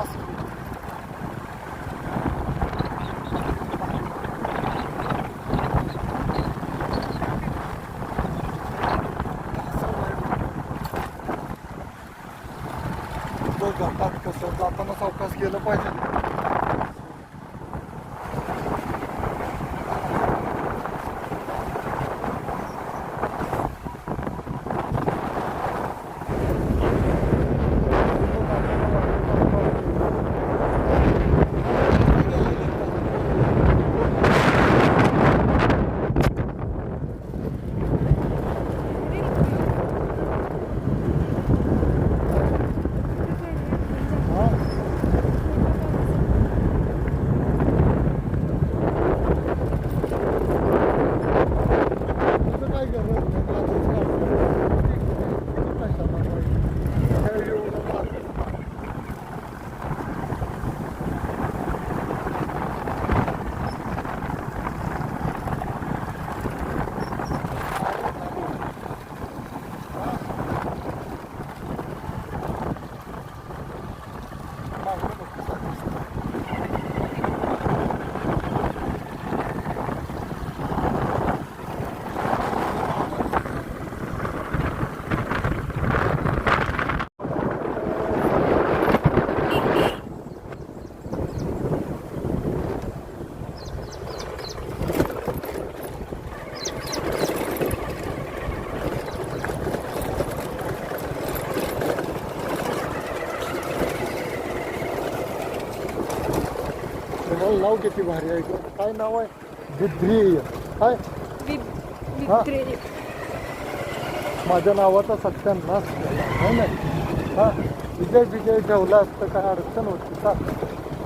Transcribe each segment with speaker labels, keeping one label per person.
Speaker 1: तास बघ घाटात कसं जाताना सावकाश गेलं पाहिजे हा. तुझं काय गरज नाही, मला तुझं काय अडचण नाही. किती पैसा लागला? काय एवढं लागलं? तुम्हाला नाव किती भारी आहे गं. काय नाव आहे? बुद्धी काय? हा? माझ्या नावाचा सत्यानाश आहे ना? हा? विजय विजय ठेवला असतं काय अडचण होती का?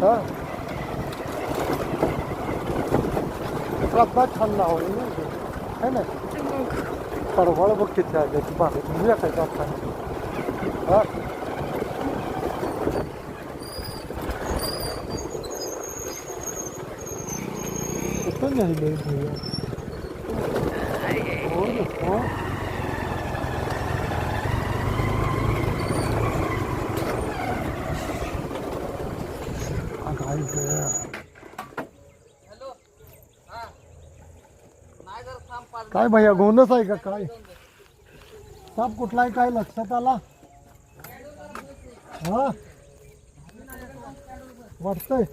Speaker 1: हा? श्रद्धा छान नाव आहे ना हे. है ना? परवाळ बघ किती आले ती बाहेर काय हा? कुठं नेलं भैया हो रे, हो. अगं, काय भैया गोंडच आहे का काय? साप कुठला आहे? काय लक्षात आला? हा? वाटतंय.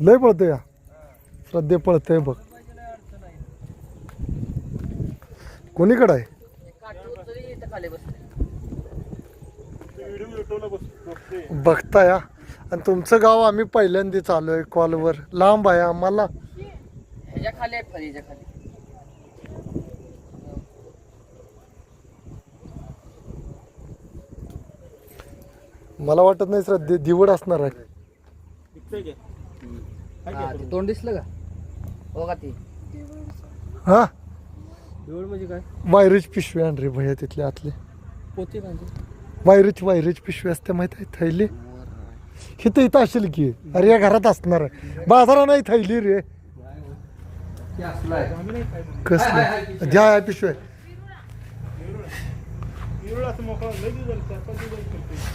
Speaker 1: लय पडतोय या. श्रद्धे पळतंय बघ. कोणीकडे आहे? बघताय हा. आणि तुमचं गाव आम्ही पहिल्यांदाच आलोय कॉलवर. लांब आहे आम्हाला.
Speaker 2: ह्याच्या खाली आहे फळीच्या खाली
Speaker 1: मला वाटत नाही श्रद्धे दिवड असणार आहे.
Speaker 2: हा, ते तोंड दिसलं का? हो का ती.
Speaker 1: हा?
Speaker 2: एवढं म्हणजे काय?
Speaker 1: वायरीच पिशवी आण रे भैया तिथले आतले.
Speaker 2: पोते म्हणजे
Speaker 1: वायरीच वायरीच पिशवी असते माहीत आहे थैली? इथं इथं असेल की. अरे या घरात असणार बाजारा नाही थैली रे. कसलं? द्या या पिशवी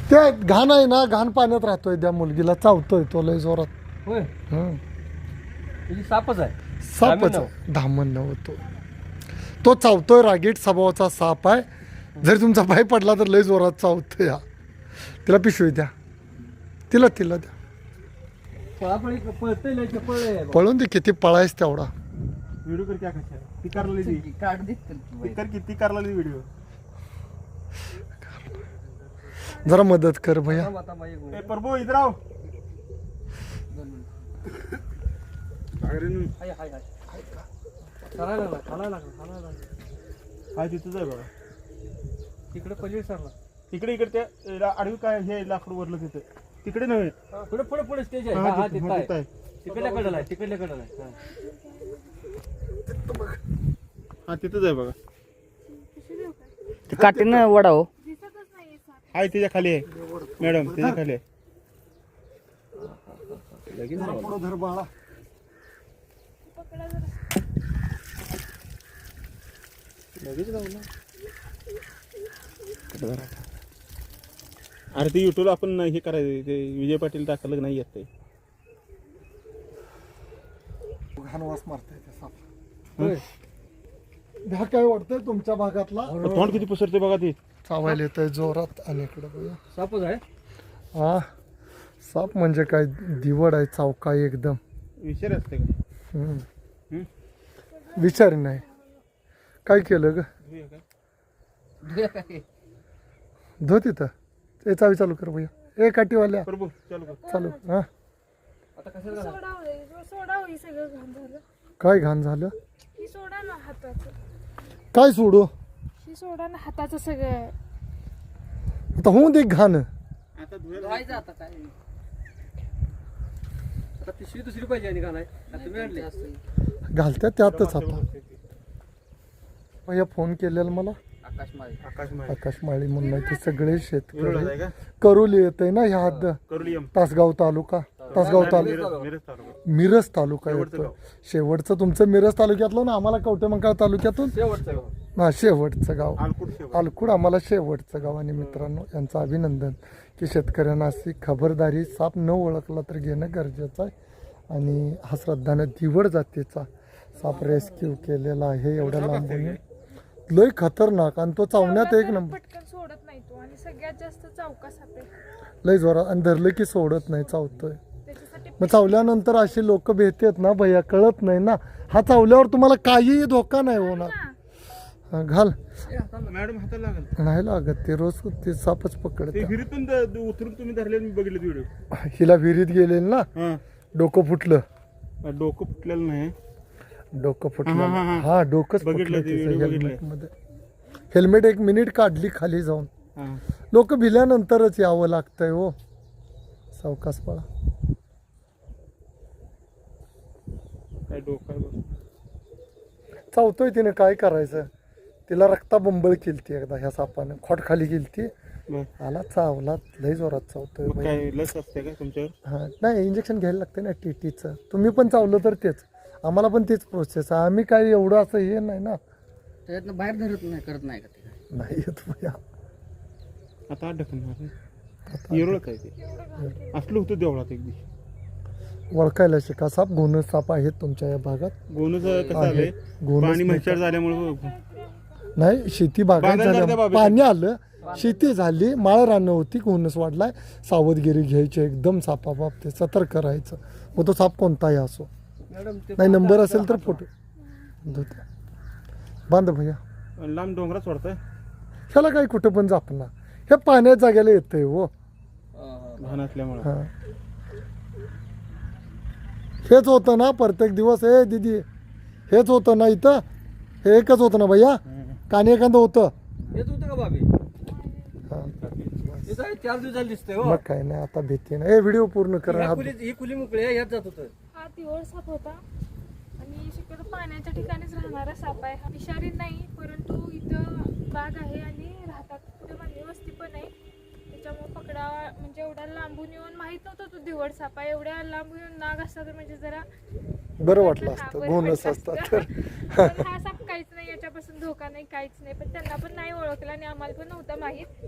Speaker 1: त्या घाण आहे ना घाण पाण्यात राहतोय त्या मुलगीला. चावतोय तो लय जोरात.
Speaker 2: होय?
Speaker 1: हं.
Speaker 2: तुझी सापच आहे.
Speaker 1: सापच धामण. नव्हतो तो चावतोय रागीट स्वभावाचा साप आहे. जर तुमचा पाय पडला तर लय जोरात चावतोय हा. तिला पिशवी द्या. तिला तिला द्या. पळून दे किती पळायस तेवढा.
Speaker 3: कर क्या ती कर किती वीडियो
Speaker 1: जरा मदत कर भैया.
Speaker 3: ए प्रभू इधर आओ
Speaker 2: हाय हाय हाय. लागला लागला लागला.
Speaker 3: हाय तिथंच आहे बघा.
Speaker 2: तिकडे पलीड सरला.
Speaker 3: इकडे इकडे त्या ला- आडवी काय हे लाकूड वरलं तिथे. तिकडे नव्हे.
Speaker 2: पुढे पुढे पुढे स्टेज आहे.
Speaker 3: हा,
Speaker 2: हा हा
Speaker 3: तिथं- हा,
Speaker 2: आहे.
Speaker 3: तिथं आहे.
Speaker 2: तिकडल्या कडेला आहे तिकडल्या कडेला आहे. हा.
Speaker 3: हा तिथंच आहे बघा.
Speaker 2: काठीनं वडा हो.
Speaker 3: हाय त्याच्याखाली आहे. मॅडम त्याच्याखाली आहे.
Speaker 1: जरा पुढं धर बाळा.
Speaker 3: लगेच अरे ते युट्यूबला आपण हे करायचं ते विजय पाटील टाकलं नाही येत ते.
Speaker 1: घाण वास मारताय ते साप.
Speaker 2: होय.
Speaker 1: काय वाटतंय तुमच्या भागातला?
Speaker 3: तोंड किती पसरते बघा ते.
Speaker 1: चावायला येतंय जोरात आणि इकडं बघा
Speaker 2: सापच आहे?
Speaker 1: हा. साप म्हणजे काय? दिवड आहे चौका एकदम.
Speaker 3: विचार असते का?
Speaker 1: विचार नाही. काय केलं ग?
Speaker 3: धुया
Speaker 2: काय?
Speaker 1: धो तिथं ते चावी चालू कर भैया. ए
Speaker 3: बोल चालू कर.
Speaker 1: चालू. हा?
Speaker 2: आता कशाला घालायचं?
Speaker 4: सोडा होई सोडा होई सगळं घाण झालं.
Speaker 1: काय घाण झालं?
Speaker 4: ही सोडा ना हाताचं.
Speaker 1: काय सोडू?
Speaker 4: ही सोडा ना हाताचं सगळं.
Speaker 1: आता होऊ दे घाण.
Speaker 3: आता धुया
Speaker 2: धुवायचं आता काय? आता पिशवी दुसरी पाहिजे आणि घालाय. आता तुम्ही आणले.
Speaker 1: घालत्या त्यातच आता. भैया फोन केलेला मला?
Speaker 2: आकाश माळी
Speaker 3: आकाश माहिती
Speaker 1: आकाश माळी म्हणून आहे ते सगळे शेतकरी. करोली येत आहे ना ह्या तासगाव तालुका. तासगाव तालुका.
Speaker 3: मिरज तालुका.
Speaker 1: येतो
Speaker 3: गाव.
Speaker 1: शेवटचं तुमचं मिरज तालुक्यातलं ना? आम्हाला कवटेमंकाळ तालुक्यातून?
Speaker 2: शेवटचं गाव.
Speaker 1: हा शेवटचं गाव. आलकुड आम्हाला शेवटचं गाव. आणि मित्रांनो यांचं अभिनंदन की शेतकऱ्यांना अशी खबरदारी साप न ओळखला तर घेणं गरजेचं आहे. आणि हा श्रद्धानं दिवड जातीचा साप रेस्क्यू केलेला आहे एवढ्या लांबून. लय खतरनाक आणि तो चावण्यात एक नंबर.
Speaker 4: पटकन सोडत नाही तो आणि सगळ्यात जास्त चौका साप आहे
Speaker 1: लय जोरात आणि धरलं की सोडत नाही चावतोय.
Speaker 4: त्याच्यासाठी
Speaker 1: मग चावल्यानंतर अशी लोक भेटतात ना भैया कळत नाही ना. हा चावल्यावर तुम्हाला काहीही धोका नाही होणार.
Speaker 4: ना.
Speaker 1: हा, घाल.
Speaker 3: मॅडम हाताला लागल.
Speaker 1: नाही लागत ते रोज ते सापच पकडत
Speaker 3: ते विहिरीतून द- द- उतरून तुम्ही धरले मी बघितले व्हिडिओ.
Speaker 1: हिला विहिरीत गेलेली ना
Speaker 3: हा.
Speaker 1: डोकं फुटलं.
Speaker 3: डोकं फुटलेलं नाही.
Speaker 1: डोकं फुटलं
Speaker 3: हा,
Speaker 1: डोकंच
Speaker 3: बघितलं
Speaker 1: फुटलं
Speaker 3: ते
Speaker 1: तिचं
Speaker 3: video
Speaker 1: हेल्मेटमध्ये. हेल्मेट एक मिनिट काढली खाली जाऊन.
Speaker 3: हा.
Speaker 1: लोक भिल्यानंतरच यावं लागतंय हो. सावकाश पळा.
Speaker 3: काय डोकं आहे बघ.
Speaker 1: चावतोय तिने काय करायचं? तिला रक्ता बंबळ केलती एकदा ह्या सापानं. खोट खाली गेलती.
Speaker 3: बरं.
Speaker 1: आला चावला. लय जोरात चावतोय
Speaker 3: मग
Speaker 1: बाई.
Speaker 3: काय लस असते का तुमच्यावर?
Speaker 1: हा नाही इंजेक्शन घ्यायला लागतं ना टी टीचं तुम्ही पण चावलं तर तेच. आम्हाला पण तेच प्रोसेस आहे. आम्ही काय एवढं असं हे नाही ना.
Speaker 2: त्याच्यातनं बाहेर धरत नाही करत नाही का ते?
Speaker 1: नाही येत भैया
Speaker 3: आता ढकलणार येरोळ काय ते? असलं होतं देवळात एक दिवशी.
Speaker 1: ओळखायला शिका साप घोणस साप आहेत तुमच्या या भागात.
Speaker 3: गोनच कसं
Speaker 1: आहे.
Speaker 3: आलंय?
Speaker 1: गोनस
Speaker 3: पाणी
Speaker 1: नाही.
Speaker 3: म्हैसाळ झाल्यामुळे
Speaker 1: नाही शेती बागायत
Speaker 3: बागायत झाल्या
Speaker 1: झाल्या
Speaker 3: बाबा.
Speaker 1: पाणी आलं शेती झाली माळ रानं होती घोणस वाढलाय. सावधगिरी घ्यायची एकदम सापा बाबतीत सतर्क राहायचं. मग तो साप कोणताही असो. नाही नंबर असेल तर फोटो. धुते. बांध भैया.
Speaker 3: लांब डोंगरात सोडताय.
Speaker 1: ह्याला काही कुठं पण जापना हे पाण्यात जाग्याला येतंय हो.
Speaker 3: असल्यामुळे.
Speaker 1: हा. हेच होतं ना प्रत्येक दिवस. हे दिदी हेच होतं ना इथं? हे एकच होतं ना भैया? कानी एखादं होतं?
Speaker 2: हेच होतं का बाबी
Speaker 1: हा.
Speaker 2: हे काय चार दिसतंय हो.
Speaker 1: मग काय नाही आता भीती नाही. हे व्हिडिओ पूर्ण करा.
Speaker 2: ह्या
Speaker 1: हा
Speaker 2: खुली ही खुली मोकळी आहे, ह्यात जात होतं.
Speaker 4: तिवळ साप होता. आणि शक्यतो पाण्याच्या ठिकाणीच राहणारा साप आहे. हा विषारी नाही परंतु इथं बाग आहे आणि राहतात. पुढे माझी वस्ती पण आहे. त्याच्यामुळे पकडा म्हणजे एवढ्या लांबून येऊन माहीत नव्हतं तो दिवड साप आहे. एवढ्या लांबून येऊन नाग असता तर म्हणजे जरा
Speaker 1: बरं वाटलं असतं.
Speaker 4: वाटलं
Speaker 1: असतात
Speaker 4: हा साप काहीच नाही. याच्यापासून धोका नाही काहीच नाही. पण त्यांना पण नाही ओळखला आणि आम्हाला पण नव्हतं माहीत.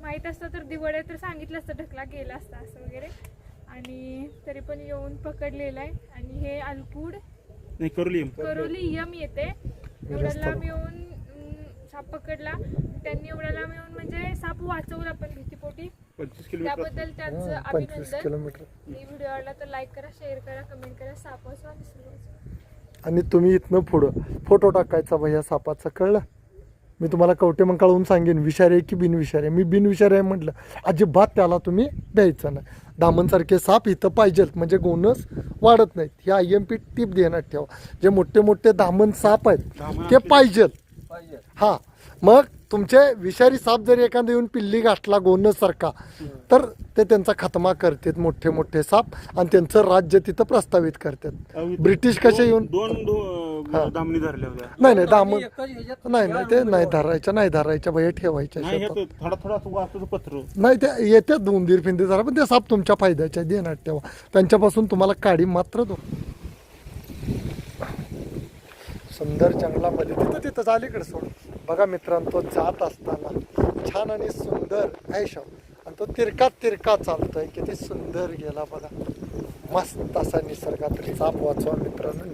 Speaker 4: माहीत असतं तर दिवड आहे तर सांगितलं असतं ढकला गेला असता असं वगैरे. आणि तरी पण येऊन पकडलेलं आहे. आणि हे अलकुड
Speaker 3: नाही करुलियम
Speaker 4: करोली यम येते. एवढ्या लांब येऊन अं, साप पकडला. त्यांनी एवढ्या लांब येऊन म्हणजे साप वाचवला पण भीतीपोटी.
Speaker 3: पंचवीस किलोमीटर.
Speaker 4: त्याबद्दल त्यांचं
Speaker 1: हा, पंचवीस
Speaker 4: अभिनंदन
Speaker 1: किलोमीटर.
Speaker 4: ही व्हिडिओ आवडला तर लाईक करा शेअर करा कमेंट करा. साप वाचवा आणि सर्व वाचवा.
Speaker 1: आणि तुम्ही इथनं पुढं फोटो टाकायचा भैया सापाचा. कळलं? मी तुम्हाला कवटे मग कळवून सांगेन विषारी आहे की बिनविषारी आहे? मी बिनविषारी आहे म्हटलं अजिबात त्याला तुम्ही द्यायचं नाही. दामनसारखे साप इथं पाहिजेत म्हणजे गोनस वाढत नाहीत. ही आय एम पी टीप देण्यात ठेवा. जे मोठे मोठे दामन साप आहेत ते पाहिजेत.
Speaker 2: पाहिजे
Speaker 1: हा. मग तुमचे विषारी साप जर एखादा येऊन पिल्ली गाठला गोनसारखा तर ते त्यांचा खात्मा करतात मोठे मोठे साप आणि त्यांचं राज्य तिथं प्रस्तावित करतात. ब्रिटिश कसे येऊन
Speaker 3: दोन दो- दामणी धरल्या होत्या.
Speaker 1: नाही नाही दामन
Speaker 2: एकाच ह्याच्यात
Speaker 1: नाही नाही ते नाही धरायच्या नाही धरायच्या भैया ठेवायच्या
Speaker 3: नाही
Speaker 1: शेतात.
Speaker 3: हे थोडा थोडा असं वाचतो पत्र
Speaker 1: नाही ते येतात दोन दीर फिंदी जरा पण ते साप तुमच्या फायद्याच्या देण्यात ठेवा त्यांच्यापासून तुम्हाला काडी मात्र दो सुंदर जंगलामध्ये तिथं तिथं झालीकडे सोड. बघा मित्रांनो तो जात असताना छान आणि सुंदर ऐश आणि तो तिरका तिरका चालतोय. किती सुंदर गेला बघा. मस्त असा निसर्गात साप वाचवा मित्रांनो